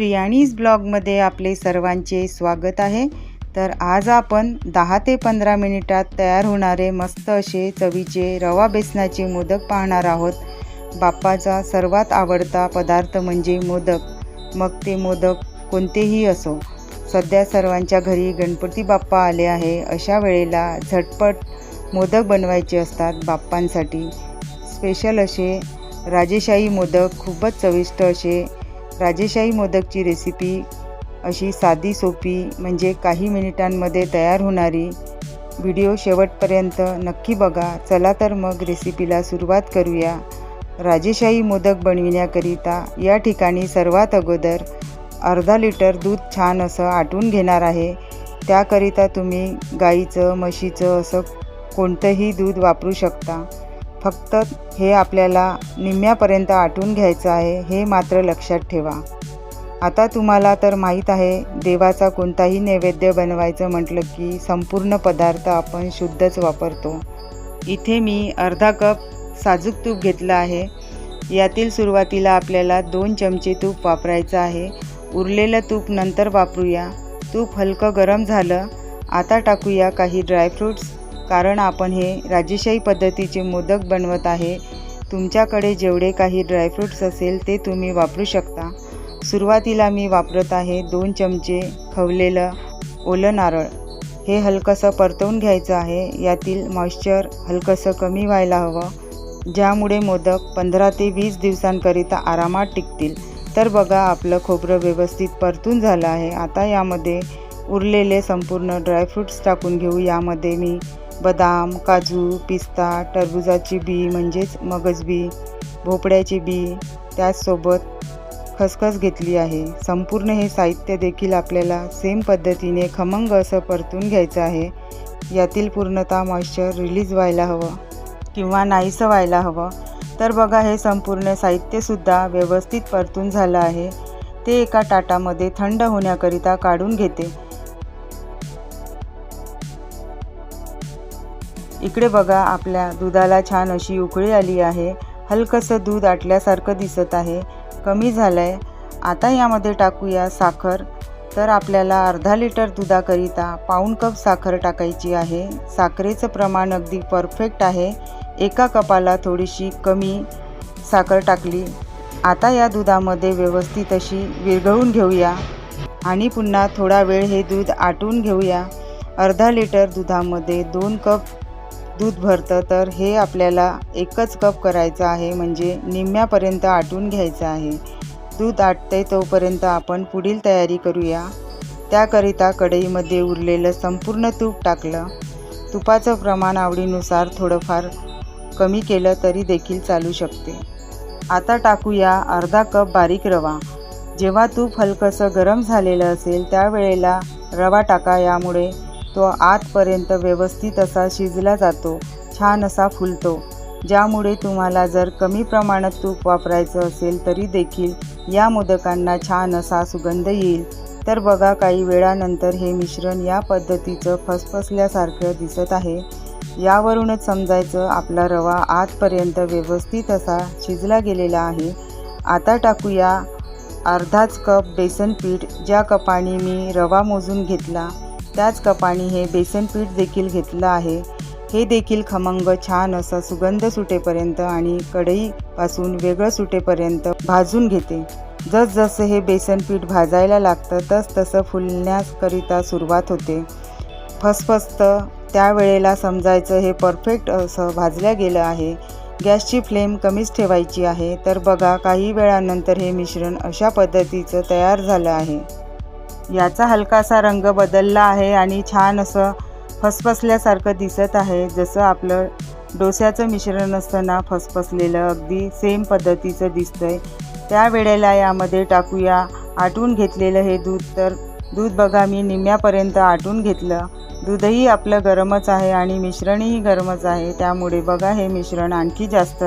प्रियाणीज ब्लॉगमध्ये आपले सर्वांचे स्वागत आहे. तर आज आपण दहा ते पंधरा मिनिटात तयार होणारे मस्त असे चवीचे रवा बेसनाचे मोदक पाहणार आहोत. बाप्पाचा सर्वात आवडता पदार्थ म्हणजे मोदक. मग ते मोदक कोणतेही असो. सध्या सर्वांच्या घरी गणपती बाप्पा आले आहे. अशा वेळेला झटपट मोदक बनवायचे असतात बाप्पांसाठी. स्पेशल असे राजेशाही मोदक खूपच चविष्ट असे राजेशाही मोदकची रेसिपी अशी साधी सोपी म्हणजे काही मिनिटांमध्ये तयार होणारी व्हिडिओ शेवटपर्यंत नक्की बघा. चला तर मग रेसिपीला सुरुवात करूया. राजेशाही मोदक बनविण्याकरिता या ठिकाणी सर्वात अगोदर अर्धा लिटर दूध छान असं आटून घेणार आहे. त्याकरिता तुम्ही गाईचं म्हशीचं असं कोणतंही दूध वापरू शकता. फक्त हे आपल्याला निम्म्यापर्यंत आटून घ्यायचं आहे हे मात्र लक्षात ठेवा. आता तुम्हाला तर माहीत आहे देवाचा कोणताही नैवेद्य बनवायचं म्हटलं की संपूर्ण पदार्थ आपण शुद्धच वापरतो. इथे मी अर्धा कप साजूक तूप घेतलं आहे. यातील सुरुवातीला आपल्याला दोन चमचे तूप वापरायचं आहे. उरलेलं तूप नंतर वापरूया. तूप हलकं गरम झालं. आता टाकूया काही ड्रायफ्रूट्स. कारण आपण हे राजेशाही पद्धतीचे मोदक बनवत आहे. तुमच्याकडे जेवढे काही ड्रायफ्रूट्स असेल ते तुम्ही वापरू शकता. सुरुवातीला मी वापरत आहे दोन चमचे खवलेलं ओलं नारळ. हे हलकंसं परतवून घ्यायचं आहे. यातील मॉइश्चर हलकंसं कमी व्हायला हवं. ज्यामुळे मोदक पंधरा ते वीस दिवसांकरिता आरामात टिकतील. तर बघा आपलं खोबरं व्यवस्थित परतून झालं आहे. आता यामध्ये उरलेले संपूर्ण ड्रायफ्रूट्स टाकून घेऊ. यामध्ये मी बदाम काजू पिस्ता टरबुजाची बी म्हणजेच मगजबी भोपळ्याची बी त्याचसोबत खसखस घेतली आहे. संपूर्ण हे साहित्य देखील आपल्याला सेम पद्धतीने खमंग असं परतून घ्यायचं आहे. यातील पूर्णतः मॉइश्चर रिलीज व्हायला हवं किंवा नाहीसं व्हायला हवं. तर बघा हे संपूर्ण साहित्यसुद्धा व्यवस्थित परतून झालं आहे. ते एका ताटामध्ये थंड होण्याकरिता काढून घेते. इकडे बघा आपल्या दुधाला छान अशी उकळी आली आहे. हलकंसं दूध आटल्यासारखं दिसत आहे. कमी झालं आहे आता यामध्ये टाकूया साखर. तर आपल्याला अर्धा लिटर दुधाकरिता पाऊण कप साखर टाकायची आहे. साखरेचं प्रमाण अगदी परफेक्ट आहे. एका कपाला थोडीशी कमी साखर टाकली. आता या दुधामध्ये व्यवस्थित अशी विरघळून घेऊया. आणि पुन्हा थोडा वेळ हे दूध आटून घेऊया. अर्धा लिटर दुधामध्ये दोन कप दूध भरतं तर हे आपल्याला एकच कप करायचं आहे म्हणजे निम्म्यापर्यंत आटून घ्यायचं आहे. दूध आटते तोपर्यंत आपण पुढील तयारी करूया. त्याकरिता कढईमध्ये उरलेलं संपूर्ण तूप टाकलं. तुपाचं प्रमाण आवडीनुसार थोडंफार कमी केलं तरी देखील चालू शकते. आता टाकूया अर्धा कप बारीक रवा. जेव्हा तूप हलकंसं गरम झालेलं असेल त्यावेळेला रवा टाका. यामुळे तो आतपर्यंत व्यवस्थित असा शिजला जातो छान असा फुलतो. ज्यामुळे तुम्हाला जर कमी प्रमाणात तूप वापरायचं असेल तरी देखील या मोदकांना छान असा सुगंध येईल. तर बघा काही वेळानंतर हे मिश्रण या पद्धतीचं फसफसल्यासारखं दिसत आहे. यावरूनच समजायचं आपला रवा आतपर्यंत व्यवस्थित असा शिजला गेलेला आहे. आता टाकूया अर्धाच कप बेसन पीठ ज्या कपाने मी रवा मोजून घेतला. त्याच कपाने हे बेसन पीठ देखील घेतलं आहे. हे देखील खमंग छान असं सुगंध सुटेपर्यंत आणि कढईपासून वेगळं सुटेपर्यंत भाजून घेते. जसजसं हे बेसन पीठ भाजायला लागतं तस तसं फुलण्याकरिता सुरुवात होते. फसफसतं त्यावेळेला समजायचं हे परफेक्ट असं भाजल्या गेलं आहे. गॅसची फ्लेम कमीच ठेवायची आहे. तर बघा काही वेळानंतर हे मिश्रण अशा पद्धतीचं तयार झालं आहे. याचा हलकासा रंग बदलला आहे आणि छान असं फसफसल्यासारखं दिसत आहे. जसं आपलं डोस्याचं मिश्रण असतं ना फसफसलेलं अगदी सेम पद्धतीचं दिसतंय. त्यावेळेला यामध्ये टाकूया. आटून घेतलेलं हे दूध तर दूध बघा मी निम्म्यापर्यंत आटून घेतलं. दूधही आपलं गरमच आहे आणि मिश्रणही गरमच आहे. त्यामुळे बघा हे मिश्रण आणखी जास्त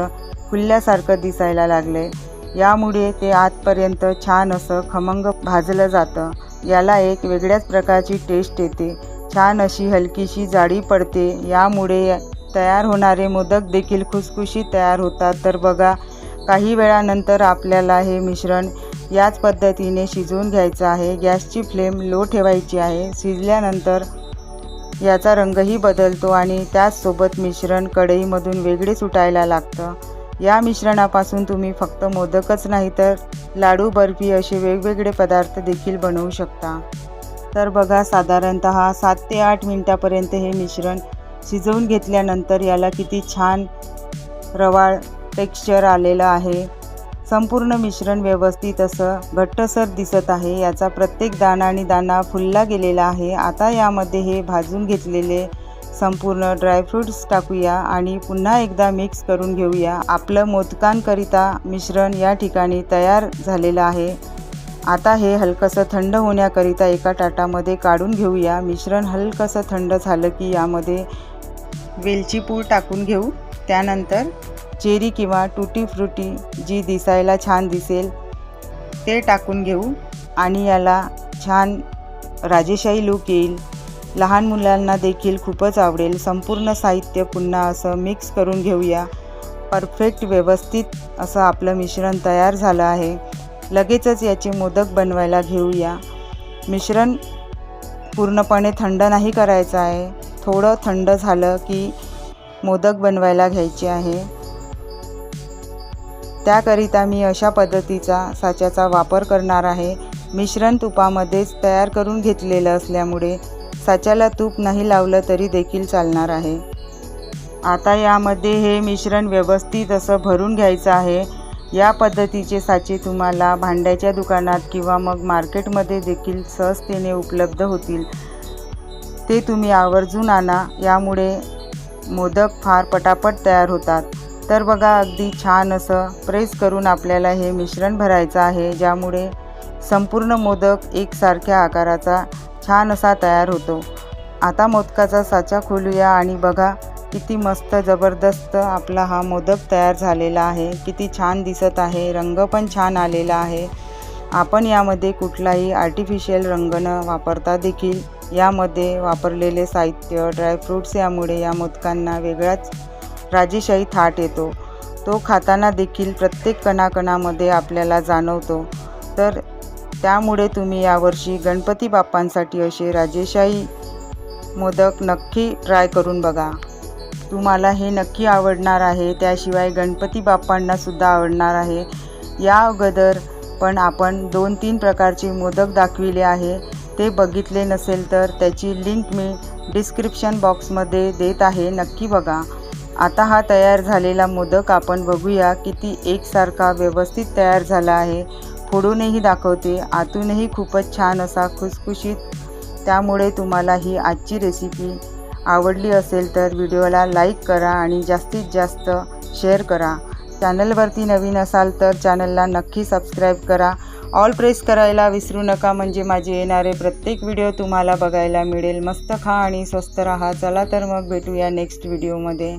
फुलल्यासारखं दिसायला लागलं आहे यामुळे ते आतपर्यंत छान असं खमंग भाजलं जातं. याला एक वेगळ्याच प्रकारची टेस्ट येते. छान अशी हलकीशी जाडी पडते. यामुळे तयार होणारे मोदक देखील खुसखुशी तयार होतात. तर बघा काही वेळानंतर आपल्याला हे मिश्रण याच पद्धतीने शिजवून घ्यायचं आहे. गॅसची फ्लेम लो ठेवायची आहे. शिजल्यानंतर याचा रंगही बदलतो आणि त्याचसोबत मिश्रण कढईमधून वेगळे सुटायला लागतं. या मिश्रणापासून तुम्ही फक्त मोदकच नाही तर लाडू बर्फी असे वेगवेगळे पदार्थ देखील बनवू शकता. तर बघा साधारणत सात ते आठ मिनटापर्यंत हे मिश्रण शिजवून घेतल्यानंतर याला किती छान रवाळ टेक्स्चर आलेलं आहे. संपूर्ण मिश्रण व्यवस्थित असं घट्टसर दिसत आहे. याचा प्रत्येक दाणा आणि दाणा फुलला गेलेला आहे. आता यामध्ये हे भाजून घेतलेले संपूर्ण ड्रायफ्रूट्स टाकूया आणि पुन्हा एकदा मिक्स करून घेऊया. आपलं मोदकांकरिता मिश्रण या ठिकाणी तयार झालेलं आहे. आता हे हलकंसं थंड होण्याकरिता एका ताटामध्ये काढून घेऊया. मिश्रण हलकंसं थंड झालं की यामध्ये वेलची पूड टाकून घेऊ. त्यानंतर चेरी किंवा टुटी फ्रुटी जी दिसायला छान दिसेल ते टाकून घेऊ आणि याला छान राजेशाही लूक येईल. लहान मुलांना देखील खूपच आवडेल. संपूर्ण साहित्य पुन्हा असं मिक्स करून घेऊया. परफेक्ट व्यवस्थित असं आपलं मिश्रण तयार झालं आहे. लगेचच याचे मोदक बनवायला घेऊया. मिश्रण पूर्णपणे थंड नाही करायचं आहे. थोडं थंड झालं की मोदक बनवायला घ्यायचे आहे. त्याकरिता मी अशा पद्धतीचा साच्याचा वापर करणार आहे. मिश्रण तुपामध्येच तयार करून घेतलेलं असल्यामुळे साच्याला तूप नाही लावलं तरी देखील चालणार आहे. आता यामध्ये हे मिश्रण व्यवस्थित असं भरून घ्यायचं आहे. या पद्धतीचे साचे तुम्हाला भांड्याच्या दुकानात किंवा मग मार्केटमध्ये देखील सहजतेने उपलब्ध होतील. ते तुम्ही आवर्जून आणा. यामुळे मोदक फार पटापट तयार होतात. तर बघा अगदी छान असं प्रेस करून आपल्याला हे मिश्रण भरायचं आहे ज्यामुळे संपूर्ण मोदक एकसारख्या आकाराचा छान असा तयार होतो. आता मोदकाचा साचा खोलूया आणि बघा किती मस्त जबरदस्त आपला हा मोदक तयार झालेला आहे. किती छान दिसत आहे. रंग पण छान आलेला आहे. आपण यामध्ये कुठलाही आर्टिफिशियल रंग न वापरता देखील यामध्ये वापरलेले साहित्य ड्रायफ्रूट्स यामुळे या मोदकांना वेगळाच राजेशाही थाट येतो. तो खाताना देखील प्रत्येक कणाकणामध्ये आपल्याला जाणवतो. तर त्यामुळे तुम्ही यावर्षी गणपती बाप्पांसाठी असे राजेशाही मोदक नक्की ट्राय करून बघा. तुम्हाला हे नक्की आवडणार आहे त्याशिवाय गणपती बाप्पांनासुद्धा आवडणार आहे. या अगोदर पण आपण दोन तीन प्रकारचे मोदक दाखविले आहे. ते बघितले नसेल तर त्याची लिंक मी डिस्क्रिप्शन बॉक्समध्ये देत आहे नक्की बघा. आता हा तयार झालेला मोदक आपण बघूया किती एकसारखा व्यवस्थित तयार झाला आहे. फोडूनही दाखवते. आतूनही खूपच छान असा खुसखुशीत. त्यामुळे तुम्हाला ही आजची रेसिपी आवडली असेल तर व्हिडिओला लाईक करा आणि जास्तीत जास्त शेअर करा. चॅनलवरती नवीन असाल तर चॅनलला नक्की सबस्क्राईब करा. ऑल प्रेस करायला विसरू नका म्हणजे माझे येणारे प्रत्येक व्हिडिओ तुम्हाला बघायला मिळेल. मस्त खा आणि स्वस्त राहा. चला तर मग भेटूया नेक्स्ट व्हिडिओमध्ये